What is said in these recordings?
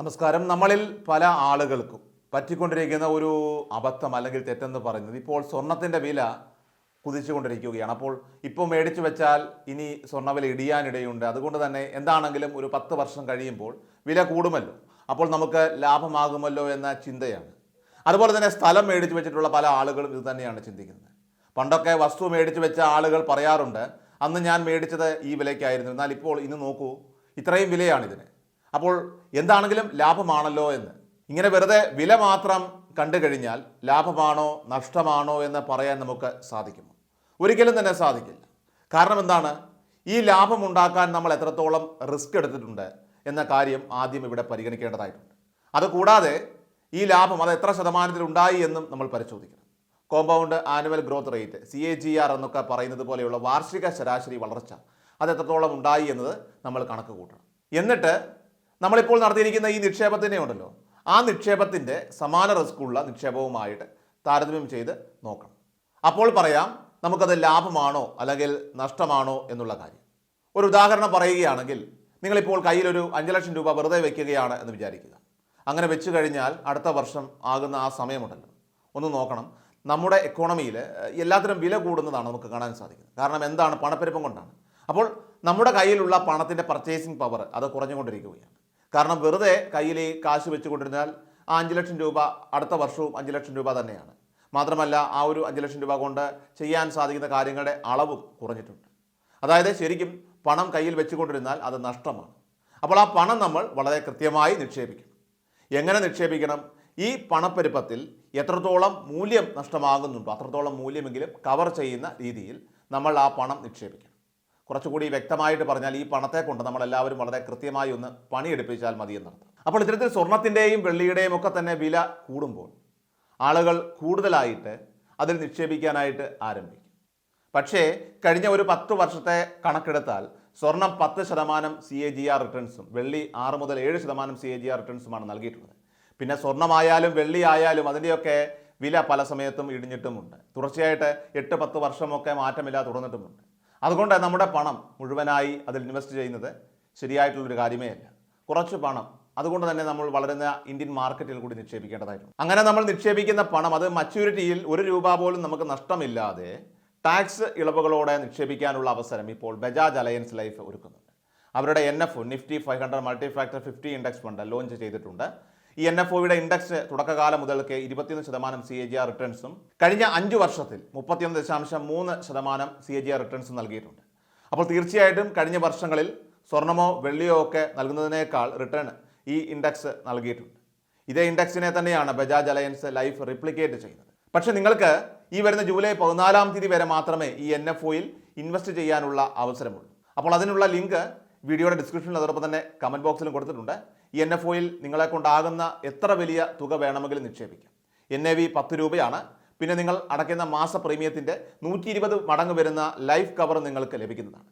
നമസ്കാരം. നമ്മളിൽ പല ആളുകൾക്കും പറ്റിക്കൊണ്ടിരിക്കുന്ന ഒരു അബദ്ധം അല്ലെങ്കിൽ തെറ്റെന്ന് പറയുന്നത് ഇപ്പോൾ സ്വർണത്തിന്റെ വില കുതിച്ചുകൊണ്ടിരിക്കുകയാണ്. അപ്പോൾ ഇപ്പോൾ മേടിച്ചു വെച്ചാൽ ഇനി സ്വർണവില ഇടിയാനിടയുണ്ട്. അതുകൊണ്ട് തന്നെ എന്താണെങ്കിലും ഒരു പത്ത് വർഷം കഴിയുമ്പോൾ വില കൂടുമല്ലോ. അപ്പോൾ നമുക്ക് ലാഭമാകുമല്ലോ എന്ന ചിന്തയാണ്. അതുപോലെ തന്നെ സ്ഥലം മേടിച്ചു വെച്ചിട്ടുള്ള പല ആളുകളും ഇത് തന്നെയാണ് ചിന്തിക്കുന്നത്. പണ്ടൊക്കെ വസ്തു മേടിച്ചു വെച്ച ആളുകൾ പറയാറുണ്ട് അന്ന് ഞാൻ മേടിച്ചത് ഈ വിലയ്ക്കായിരുന്നു. എന്നാൽ ഇപ്പോൾ ഇന്ന് നോക്കൂ ഇത്രയും വിലയാണ് ഇതിന്. അപ്പോൾ എന്താണെങ്കിലും ലാഭമാണല്ലോ എന്ന്. ഇങ്ങനെ വെറുതെ വില മാത്രം കണ്ടു കഴിഞ്ഞാൽ ലാഭമാണോ നഷ്ടമാണോ എന്ന് പറയാൻ നമുക്ക് സാധിക്കുമോ? ഒരിക്കലും തന്നെ സാധിക്കില്ല. കാരണം എന്താണ്? ഈ ലാഭം ഉണ്ടാക്കാൻ നമ്മൾ എത്രത്തോളം റിസ്ക് എടുത്തിട്ടുണ്ട് എന്ന കാര്യം ആദ്യം ഇവിടെ പരിഗണിക്കേണ്ടതായിട്ടുണ്ട്. അതുകൂടാതെ ഈ ലാഭം അത് എത്ര ശതമാനത്തിൽ ഉണ്ടായി എന്നും നമ്മൾ പരിശോധിക്കണം. Compound annual growth rate C A G R എന്നൊക്കെ പറയുന്നത് പോലെയുള്ള വാർഷിക ശരാശരി വളർച്ച അത് എത്രത്തോളം ഉണ്ടായി എന്നത് നമ്മൾ കണക്ക് കൂട്ടണം. എന്നിട്ട് നമ്മളിപ്പോൾ നടത്തിയിരിക്കുന്ന ഈ നിക്ഷേപത്തിനെ ഉണ്ടല്ലോ ആ നിക്ഷേപത്തിന്റെ സമാന റിസ്ക്കുള്ള നിക്ഷേപവുമായിട്ട് താരതമ്യം ചെയ്ത് നോക്കണം. അപ്പോൾ പറയാം നമുക്കത് ലാഭമാണോ അല്ലെങ്കിൽ നഷ്ടമാണോ എന്നുള്ള കാര്യം. ഒരു ഉദാഹരണം പറയുകയാണെങ്കിൽ നിങ്ങളിപ്പോൾ കയ്യിലൊരു അഞ്ച് ലക്ഷം രൂപ വെറുതെ വെക്കുകയാണ് എന്ന് വിചാരിക്കുക. അങ്ങനെ വെച്ചു കഴിഞ്ഞാൽ അടുത്ത വർഷം ആകുന്ന ആ സമയമുണ്ടല്ലോ. ഒന്ന് നോക്കണം നമ്മുടെ എക്കോണമിയിൽ എല്ലാത്തിനും വില കൂടുന്നതാണ് നമുക്ക് കാണാൻ സാധിക്കുന്നത്. കാരണം എന്താണ്? പണപ്പെരുപ്പം കൊണ്ടാണ്. അപ്പോൾ നമ്മുടെ കയ്യിലുള്ള പണത്തിന്റെ പർച്ചേസിങ് പവർ അത് കുറഞ്ഞുകൊണ്ടിരിക്കുകയാണ്. കാരണം വെറുതെ കയ്യിൽ കാശ് വെച്ചുകൊണ്ടിരുന്നാൽ ആ അഞ്ച് ലക്ഷം രൂപ അടുത്ത വർഷവും അഞ്ച് ലക്ഷം രൂപ തന്നെയാണ്. മാത്രമല്ല ആ ഒരു അഞ്ച് ലക്ഷം രൂപ കൊണ്ട് ചെയ്യാൻ സാധിക്കുന്ന കാര്യങ്ങളുടെ അളവും കുറഞ്ഞിട്ടുണ്ട്. അതായത് ശരിക്കും പണം കയ്യിൽ വെച്ചുകൊണ്ടിരുന്നാൽ അത് നഷ്ടമാണ്. അപ്പോൾ ആ പണം നമ്മൾ വളരെ കൃത്യമായി നിക്ഷേപിക്കണം. എങ്ങനെ നിക്ഷേപിക്കണം? ഈ പണപ്പെരുപ്പത്തിൽ എത്രത്തോളം മൂല്യം നഷ്ടമാകുന്നുണ്ടോ അത്രത്തോളം മൂല്യമെങ്കിലും കവർ ചെയ്യുന്ന രീതിയിൽ നമ്മൾ ആ പണം നിക്ഷേപിക്കണം. കുറച്ചുകൂടി വ്യക്തമായിട്ട് പറഞ്ഞാൽ ഈ പണത്തെ കൊണ്ട് നമ്മളെല്ലാവരും വളരെ കൃത്യമായി ഒന്ന് പണിയെടുപ്പിച്ചാൽ മതി എന്നർത്ഥം. അപ്പോൾ ഇത്തരത്തിൽ സ്വർണത്തിന്റെയും വെള്ളിയുടെയും ഒക്കെ തന്നെ വില കൂടുമ്പോൾ ആളുകൾ കൂടുതലായിട്ട് അതിൽ നിക്ഷേപിക്കാനായിട്ട് ആരംഭിക്കും. പക്ഷേ കഴിഞ്ഞ ഒരു പത്ത് വർഷത്തെ കണക്കെടുത്താൽ സ്വർണം പത്ത് ശതമാനം സി എ ജി ആർ റിട്ടേൺസും വെള്ളി ആറ് മുതൽ ഏഴ് ശതമാനം സി എ ജി ആർ റിട്ടേൺസുമാണ് നൽകിയിട്ടുള്ളത്. പിന്നെ സ്വർണമായാലും വെള്ളി ആയാലും അതിന്റെയൊക്കെ വില പല സമയത്തും ഇടിഞ്ഞിട്ടുമുണ്ട്. തുടർച്ചയായിട്ട് എട്ട് പത്ത് വർഷമൊക്കെ മാറ്റമില്ലാതെ തുടർന്നിട്ടുമുണ്ട്. അതുകൊണ്ട് നമ്മുടെ പണം മുഴുവനായി അതിൽ ഇൻവെസ്റ്റ് ചെയ്യുന്നത് ശരിയായിട്ടുള്ളൊരു കാര്യമേ അല്ല. കുറച്ച് പണം അതുകൊണ്ട് തന്നെ നമ്മൾ വളരുന്ന ഇന്ത്യൻ മാർക്കറ്റിൽ കൂടി നിക്ഷേപിക്കേണ്ടതായിരുന്നു അങ്ങനെ നമ്മൾ നിക്ഷേപിക്കുന്ന പണം അത് മച്യൂരിറ്റിയിൽ ഒരു രൂപ പോലും നമുക്ക് നഷ്ടമില്ലാതെ ടാക്സ് ഇളവുകളോടെ നിക്ഷേപിക്കാനുള്ള അവസരം ഇപ്പോൾ ബജാജ് അലയൻസ് ലൈഫ് ഒരുക്കുന്നുണ്ട്. അവരുടെ N F Nifty five hundred multi factor fifty index fund launch ചെയ്തിട്ടുണ്ട്. ഈ എൻ എഫ് ഒയുടെ ഇൻഡെക്സ് തുടക്കകാലം മുതൽക്ക് ഇരുപത്തിയൊന്ന് ശതമാനം സി എ ജി ആർ റിട്ടേൺസും കഴിഞ്ഞ അഞ്ച് വർഷത്തിൽ മുപ്പത്തിയൊന്ന് ദശാംശം മൂന്ന് ശതമാനം സി എ ജി ആർ റിട്ടേൺസും നൽകിയിട്ടുണ്ട്. അപ്പോൾ തീർച്ചയായിട്ടും കഴിഞ്ഞ വർഷങ്ങളിൽ സ്വർണമോ വെള്ളിയോ ഒക്കെ നൽകുന്നതിനേക്കാൾ റിട്ടേൺ ഈ ഇൻഡെക്സ് നൽകിയിട്ടുണ്ട്. ഇതേ ഇൻഡെക്സിനെ തന്നെയാണ് ബജാജ് അലയൻസ് ലൈഫ് റിപ്ലിക്കേറ്റ് ചെയ്യുന്നത്. പക്ഷേ നിങ്ങൾക്ക് ഈ വരുന്ന ജൂലൈ പതിനാലാം തീയതി വരെ മാത്രമേ ഈ എൻ എഫ് ഒയിൽ ഇൻവെസ്റ്റ് ചെയ്യാനുള്ള അവസരമുള്ളൂ. അപ്പോൾ അതിനുള്ള ലിങ്ക് വീഡിയോയുടെ ഡിസ്ക്രിപ്ഷനിൽ അതോടൊപ്പം തന്നെ കമന്റ് ബോക്സിലും കൊടുത്തിട്ടുണ്ട്. ഈ എൻ എഫ് ഒയിൽ നിങ്ങളെ കൊണ്ടാകുന്ന എത്ര വലിയ തുക വേണമെങ്കിലും നിക്ഷേപിക്കാം. എൻ എ വി പത്ത് രൂപയാണ്. പിന്നെ നിങ്ങൾ അടയ്ക്കുന്ന മാസ പ്രീമിയത്തിന്റെ നൂറ്റി ഇരുപത് മടങ്ങ് വരുന്ന ലൈഫ് കവർ നിങ്ങൾക്ക് ലഭിക്കുന്നതാണ്.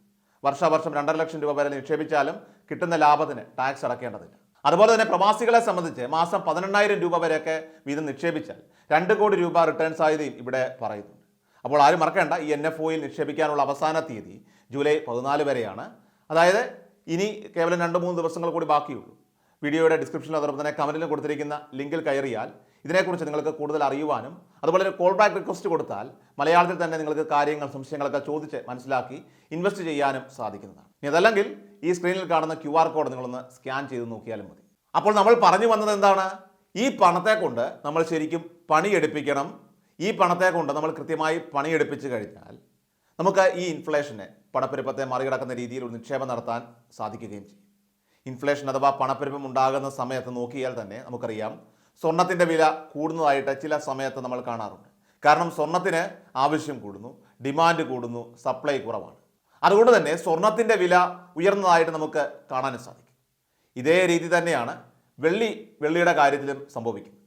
വർഷാവർഷം രണ്ടര ലക്ഷം രൂപ വരെ നിക്ഷേപിച്ചാലും കിട്ടുന്ന ലാഭത്തിന് ടാക്സ് അടക്കേണ്ടതില്ല. അതുപോലെ തന്നെ പ്രവാസികളെ സംബന്ധിച്ച് മാസം പതിനെണ്ണായിരം രൂപ വരെയൊക്കെ വീതം നിക്ഷേപിച്ചാൽ രണ്ട് കോടി രൂപ റിട്ടേൺ സാധ്യതയും ഇവിടെ പറയുന്നുണ്ട്. അപ്പോൾ ആരും മറക്കേണ്ട ഈ എൻ എഫ് ഒയിൽ നിക്ഷേപിക്കാനുള്ള അവസാന തീയതി ജൂലൈ പതിനാല് വരെയാണ്. അതായത് ഇനി കേവലം രണ്ട് മൂന്ന് ദിവസങ്ങൾ കൂടി ബാക്കിയുള്ളൂ. വീഡിയോയുടെ ഡിസ്ക്രിപ്ഷനിൽ അതോടൊപ്പം തന്നെ കമന്റിലും കൊടുത്തിരിക്കുന്ന ലിങ്കിൽ കയറിയാൽ ഇതിനെക്കുറിച്ച് നിങ്ങൾക്ക് കൂടുതൽ അറിയുവാനും അതുപോലെ ഒരു കോൾ ബാക്ക് റിക്വസ്റ്റ് കൊടുത്താൽ മലയാളത്തിൽ തന്നെ നിങ്ങൾക്ക് കാര്യങ്ങൾ സംശയങ്ങളൊക്കെ ചോദിച്ച് മനസ്സിലാക്കി ഇൻവെസ്റ്റ് ചെയ്യാനും സാധിക്കുന്നതാണ്. ഇനി അതല്ലെങ്കിൽ ഈ സ്ക്രീനിൽ കാണുന്ന ക്യു ആർ കോഡ് നിങ്ങളൊന്ന് സ്കാൻ ചെയ്ത് നോക്കിയാലും മതി. അപ്പോൾ നമ്മൾ പറഞ്ഞു വന്നത് എന്താണ്? ഈ പണത്തെ കൊണ്ട് നമ്മൾ ശരിക്കും പണിയെടുപ്പിക്കണം. ഈ പണത്തെ കൊണ്ട് നമ്മൾ കൃത്യമായി പണിയെടുപ്പിച്ച് കഴിഞ്ഞാൽ നമുക്ക് ഈ ഇൻഫ്ലേഷനെ പണപ്പെരുപ്പത്തെ മറികടക്കുന്ന രീതിയിൽ ഒരു നിക്ഷേപം നടത്താൻ സാധിക്കുകയും ചെയ്യും. ഇൻഫ്ലേഷൻ അഥവാ പണപ്പെരുപ്പം ഉണ്ടാകുന്ന സമയത്ത് നോക്കിയാൽ തന്നെ നമുക്കറിയാം സ്വർണത്തിന്റെ വില കൂടുന്നതായിട്ട് ചില സമയത്ത് നമ്മൾ കാണാറുണ്ട്. കാരണം സ്വർണത്തിന് ആവശ്യം കൂടുന്നു ഡിമാൻഡ് കൂടുന്നു സപ്ലൈ കുറവാണ്. അതുകൊണ്ട് തന്നെ സ്വർണത്തിന്റെ വില ഉയർന്നതായിട്ട് നമുക്ക് കാണാനും സാധിക്കും. ഇതേ രീതി തന്നെയാണ് വെള്ളി വെള്ളിയുടെ കാര്യത്തിലും സംഭവിക്കുന്നത്.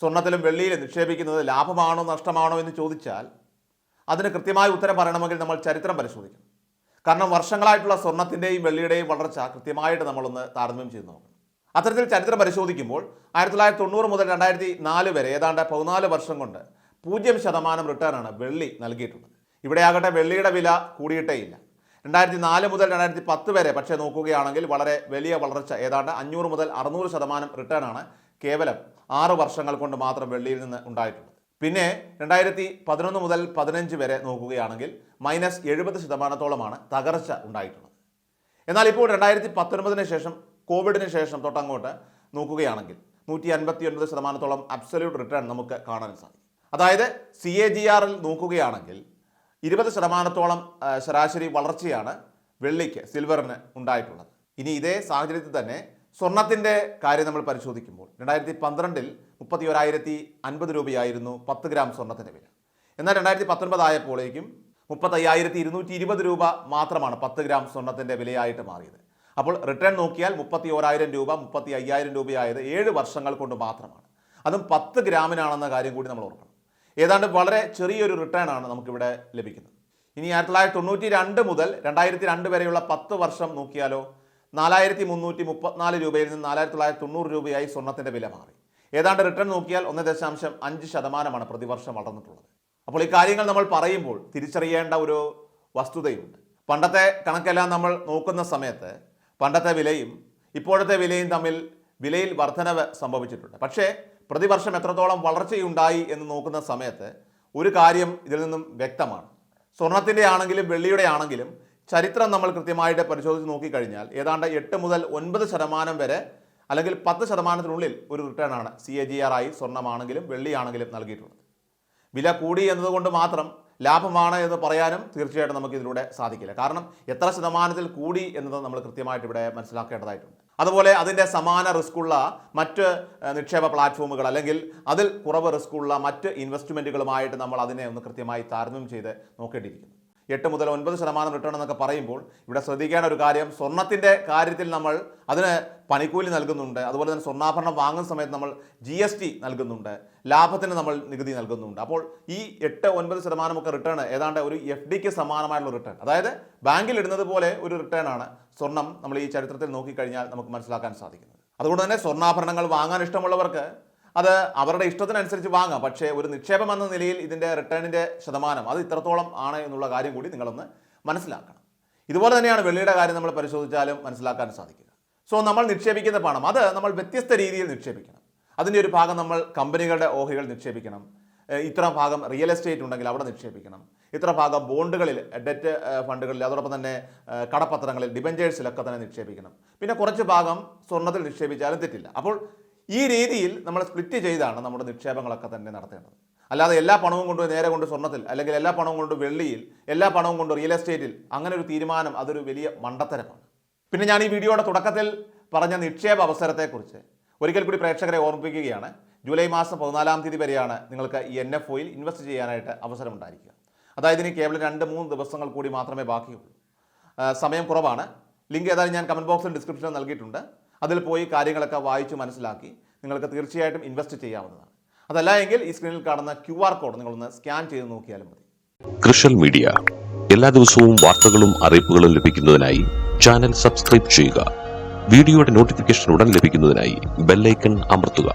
സ്വർണത്തിലും വെള്ളിയിലും നിക്ഷേപിക്കുന്നത് ലാഭമാണോ നഷ്ടമാണോ എന്ന് ചോദിച്ചാൽ അതിന് കൃത്യമായ ഉത്തരം പറയണമെങ്കിൽ നമ്മൾ ചരിത്രം പരിശോധിക്കണം. കാരണം വർഷങ്ങളായിട്ടുള്ള സ്വർണത്തിന്റെയും വെള്ളിയുടെയും വളർച്ച കൃത്യമായിട്ട് നമ്മളൊന്ന് താരതമ്യം ചെയ്ത് നോക്കണം. അത്തരത്തിൽ ചരിത്രം പരിശോധിക്കുമ്പോൾ ആയിരത്തി തൊള്ളായിരത്തി തൊണ്ണൂറ് മുതൽ രണ്ടായിരത്തി നാല് വരെ ഏതാണ്ട് പതിനാല് വർഷം കൊണ്ട് പൂജ്യം ശതമാനം റിട്ടേണാണ് വെള്ളി നൽകിയിട്ടുള്ളത്. ഇവിടെ ആകട്ടെ വെള്ളിയുടെ വില കൂടിയിട്ടേ ഇല്ല. രണ്ടായിരത്തി നാല് മുതൽ രണ്ടായിരത്തി പത്ത് വരെ പക്ഷേ നോക്കുകയാണെങ്കിൽ വളരെ വലിയ വളർച്ച ഏതാണ്ട് അഞ്ഞൂറ് മുതൽ അറുന്നൂറ് ശതമാനം റിട്ടേൺ ആണ് കേവലം ആറ് വർഷങ്ങൾ കൊണ്ട് മാത്രം വെള്ളിയിൽ നിന്ന് ഉണ്ടായിട്ടുള്ളത്. പിന്നെ രണ്ടായിരത്തി പതിനൊന്ന് മുതൽ പതിനഞ്ച് വരെ നോക്കുകയാണെങ്കിൽ മൈനസ് എഴുപത് ശതമാനത്തോളമാണ് തകർച്ച ഉണ്ടായിട്ടുള്ളത്. എന്നാൽ ഇപ്പോൾ രണ്ടായിരത്തി പത്തൊൻപതിന് ശേഷം കോവിഡിന് ശേഷം തൊട്ടങ്ങോട്ട് നോക്കുകയാണെങ്കിൽ നൂറ്റി അൻപത്തി ഒൻപത് ശതമാനത്തോളം അബ്സല്യൂട്ട് റിട്ടേൺ നമുക്ക് കാണാൻ സാധിക്കും. അതായത് സി എ ജി ആറിൽ നോക്കുകയാണെങ്കിൽ ഇരുപത് ശതമാനത്തോളം ശരാശരി വളർച്ചയാണ് വെള്ളിക്ക് സിൽവറിന് ഉണ്ടായിട്ടുള്ളത്. ഇനി ഇതേ സാഹചര്യത്തിൽ തന്നെ സ്വർണത്തിന്റെ കാര്യം നമ്മൾ പരിശോധിക്കുമ്പോൾ രണ്ടായിരത്തി പന്ത്രണ്ടിൽ മുപ്പത്തി ഒരായിരത്തി അൻപത് രൂപയായിരുന്നു പത്ത് ഗ്രാം സ്വർണത്തിന്റെ വില. എന്നാൽ രണ്ടായിരത്തി പത്തൊൻപത് ആയപ്പോഴേക്കും മുപ്പത്തയ്യായിരത്തി ഇരുന്നൂറ്റി ഇരുപത് രൂപ മാത്രമാണ് പത്ത് ഗ്രാം സ്വർണത്തിന്റെ വിലയായിട്ട് മാറിയത്. അപ്പോൾ റിട്ടേൺ നോക്കിയാൽ മുപ്പത്തി ഓരായിരം രൂപ മുപ്പത്തി അയ്യായിരം രൂപയായത് ഏഴ് വർഷങ്ങൾ കൊണ്ട് മാത്രമാണ്. അതും പത്ത് ഗ്രാമിനാണെന്ന കാര്യം കൂടി നമ്മൾ ഓർക്കണം. ഏതാണ്ട് വളരെ ചെറിയൊരു റിട്ടേൺ ആണ് നമുക്കിവിടെ ലഭിക്കുന്നത്. ഇനി ആയിരത്തി തൊള്ളായിരത്തി തൊണ്ണൂറ്റി രണ്ട് മുതൽ രണ്ടായിരത്തി രണ്ട് വരെയുള്ള പത്ത് വർഷം നോക്കിയാലോ നാലായിരത്തി മുന്നൂറ്റി മുപ്പത്തിനാല് രൂപയിൽ നിന്ന് നാലായിരത്തി തൊള്ളായിരത്തി തൊണ്ണൂറ് രൂപയായി സ്വർണത്തിന്റെ വില മാറി. ഏതാണ്ട് റിട്ടേൺ നോക്കിയാൽ ഒന്ന് ദശാംശം അഞ്ച് ശതമാനമാണ് പ്രതിവർഷം വളർന്നിട്ടുള്ളത്. അപ്പോൾ ഈ കാര്യങ്ങൾ നമ്മൾ പറയുമ്പോൾ തിരിച്ചറിയേണ്ട ഒരു വസ്തുതയുണ്ട്. പണ്ടത്തെ കണക്കെല്ലാം നമ്മൾ നോക്കുന്ന സമയത്ത് പണ്ടത്തെ വിലയും ഇപ്പോഴത്തെ വിലയും തമ്മിൽ വിലയിൽ വർധനവ് സംഭവിച്ചിട്ടുണ്ട്. പക്ഷേ പ്രതിവർഷം എത്രത്തോളം വളർച്ചയുണ്ടായി എന്ന് നോക്കുന്ന സമയത്ത് ഒരു കാര്യം ഇതിൽ നിന്നും വ്യക്തമാണ്. സ്വർണത്തിന്റെ ആണെങ്കിലും വെള്ളിയുടെ ആണെങ്കിലും ചരിത്രം നമ്മൾ കൃത്യമായിട്ട് പരിശോധിച്ച് നോക്കിക്കഴിഞ്ഞാൽ ഏതാണ്ട് എട്ട് മുതൽ ഒൻപത് ശതമാനം വരെ അല്ലെങ്കിൽ പത്ത് ശതമാനത്തിനുള്ളിൽ ഒരു റിട്ടേൺ ആണ് സി എ ജി ആർ ആയി സ്വർണമാണെങ്കിലും വെള്ളിയാണെങ്കിലും നൽകിയിട്ടുള്ളത്. വില കൂടി എന്നതുകൊണ്ട് മാത്രം ലാഭമാണ് എന്ന് പറയാനും തീർച്ചയായിട്ടും നമുക്ക് ഇതിലൂടെ സാധിക്കില്ല. കാരണം എത്ര ശതമാനത്തിൽ കൂടി എന്നത് നമ്മൾ കൃത്യമായിട്ട് ഇവിടെ മനസ്സിലാക്കേണ്ടതായിട്ടുണ്ട്. അതുപോലെ അതിന്റെ സമാന റിസ്ക്കുള്ള മറ്റ് നിക്ഷേപ പ്ലാറ്റ്ഫോമുകൾ അല്ലെങ്കിൽ അതിൽ കുറവ് റിസ്ക്കുള്ള മറ്റ് ഇൻവെസ്റ്റ്മെന്റുകളുമായിട്ട് നമ്മൾ അതിനെ ഒന്ന് കൃത്യമായി താരതമ്യം ചെയ്ത് നോക്കേണ്ടിയിരിക്കുന്നു. എട്ട് മുതൽ ഒൻപത് ശതമാനം റിട്ടേൺ എന്നൊക്കെ പറയുമ്പോൾ ഇവിടെ ശ്രദ്ധിക്കേണ്ട ഒരു കാര്യം സ്വർണത്തിന്റെ കാര്യത്തിൽ നമ്മൾ അതിന് പണിക്കൂലി നൽകുന്നുണ്ട്. അതുപോലെ തന്നെ സ്വർണാഭരണം വാങ്ങുന്ന സമയത്ത് നമ്മൾ ജി എസ് ടി നൽകുന്നുണ്ട്. ലാഭത്തിന് നമ്മൾ നികുതി നൽകുന്നുണ്ട്. അപ്പോൾ ഈ എട്ട് ഒൻപത് ശതമാനമൊക്കെ റിട്ടേൺ ഏതാണ്ട് ഒരു എഫ് ഡിക്ക് സമാനമായുള്ള റിട്ടേൺ അതായത് ബാങ്കിൽ ഇടുന്നത് പോലെ ഒരു റിട്ടേൺ ആണ് സ്വർണം നമ്മൾ ഈ ചരിത്രത്തിൽ നോക്കിക്കഴിഞ്ഞാൽ നമുക്ക് മനസ്സിലാക്കാൻ സാധിക്കുന്നത്. അതുകൊണ്ട് തന്നെ സ്വർണാഭരണങ്ങൾ വാങ്ങാൻ ഇഷ്ടമുള്ളവർക്ക് അത് അവരുടെ ഇഷ്ടത്തിനനുസരിച്ച് വാങ്ങാം. പക്ഷേ ഒരു നിക്ഷേപം എന്ന നിലയിൽ ഇതിന്റെ റിട്ടേണിന്റെ ശതമാനം അത് ഇത്രത്തോളം ആണ് എന്നുള്ള കാര്യം കൂടി നിങ്ങളൊന്ന് മനസ്സിലാക്കണം. ഇതുപോലെ തന്നെയാണ് വെള്ളിയുടെ കാര്യം നമ്മൾ പരിശോധിച്ചാലും മനസ്സിലാക്കാൻ സാധിക്കുക. സോ നമ്മൾ നിക്ഷേപിക്കുന്ന പണം അത് നമ്മൾ വ്യത്യസ്ത രീതിയിൽ നിക്ഷേപിക്കണം. അതിന്റെ ഒരു ഭാഗം നമ്മൾ കമ്പനികളുടെ ഓഹരികൾ നിക്ഷേപിക്കണം. ഇത്ര ഭാഗം റിയൽ എസ്റ്റേറ്റ് ഉണ്ടെങ്കിൽ അവിടെ നിക്ഷേപിക്കണം. ഇത്ര ഭാഗം ബോണ്ടുകളിൽ ഡെറ്റ് ഫണ്ടുകളിൽ അതോടൊപ്പം തന്നെ കടപ്പത്രങ്ങളിൽ ഡിബഞ്ചേഴ്സിലൊക്കെ തന്നെ നിക്ഷേപിക്കണം. പിന്നെ കുറച്ച് ഭാഗം സ്വർണത്തിൽ നിക്ഷേപിച്ചാലും തെറ്റില്ല. അപ്പോൾ ഈ രീതിയിൽ നമ്മൾ സ്പ്ലിറ്റ് ചെയ്താണ് നമ്മുടെ നിക്ഷേപങ്ങളൊക്കെ തന്നെ നടത്തേണ്ടത്. അല്ലാതെ എല്ലാ പണവും കൊണ്ട് നേരെ കൊണ്ട് സ്വർണത്തിൽ അല്ലെങ്കിൽ എല്ലാ പണവും കൊണ്ട് വെള്ളിയിൽ എല്ലാ പണവും കൊണ്ട് റിയൽ എസ്റ്റേറ്റിൽ അങ്ങനെ ഒരു തീരുമാനം അതൊരു വലിയ മണ്ടത്തരമാണ്. പിന്നെ ഞാൻ ഈ വീഡിയോയുടെ തുടക്കത്തിൽ പറഞ്ഞ നിക്ഷേപ അവസരത്തെക്കുറിച്ച് ഒരിക്കൽ കൂടി പ്രേക്ഷകരെ ഓർമ്മിപ്പിക്കുകയാണ്. ജൂലൈ മാസം പതിനാലാം തീയതി വരെയാണ് നിങ്ങൾക്ക് ഈ എൻ എഫ് ഒയിൽ ഇൻവെസ്റ്റ് ചെയ്യാനായിട്ട് അവസരമുണ്ടായിരിക്കുക. അതായത് ഇനി കേവലം രണ്ട് മൂന്ന് ദിവസങ്ങൾ കൂടി മാത്രമേ ബാക്കിയുള്ളൂ. സമയം കുറവാണ്. ലിങ്ക് ഏതായാലും ഞാൻ കമന്റ് ബോക്സിൽ ഡിസ്ക്രിപ്ഷനിൽ നൽകിയിട്ടുണ്ട്. അതിൽ പോയി കാര്യങ്ങളൊക്കെ വായിച്ച് മനസ്സിലാക്കി നിങ്ങൾക്ക് തീർച്ചയായിട്ടും ഇൻവെസ്റ്റ് ചെയ്യാവുന്നതാണ്. അതല്ല എങ്കിൽ ഈ സ്ക്രീനിൽ കാണുന്ന ക്യു ആർ കോഡ് നിങ്ങളൊന്ന് സ്കാൻ ചെയ്ത് നോക്കിയാലും മതി. കൃഷൽ മീഡിയ എല്ലാ ദിവസവും വാർത്തകളും അറിയിപ്പുകളും ലഭിക്കുന്നതിനായി ചാനൽ സബ്സ്ക്രൈബ് ചെയ്യുക. വീഡിയോയുടെ നോട്ടിഫിക്കേഷൻ ഉടൻ ലഭിക്കുന്നതിനായി ബെല്ലൈക്കൺ അമർത്തുക.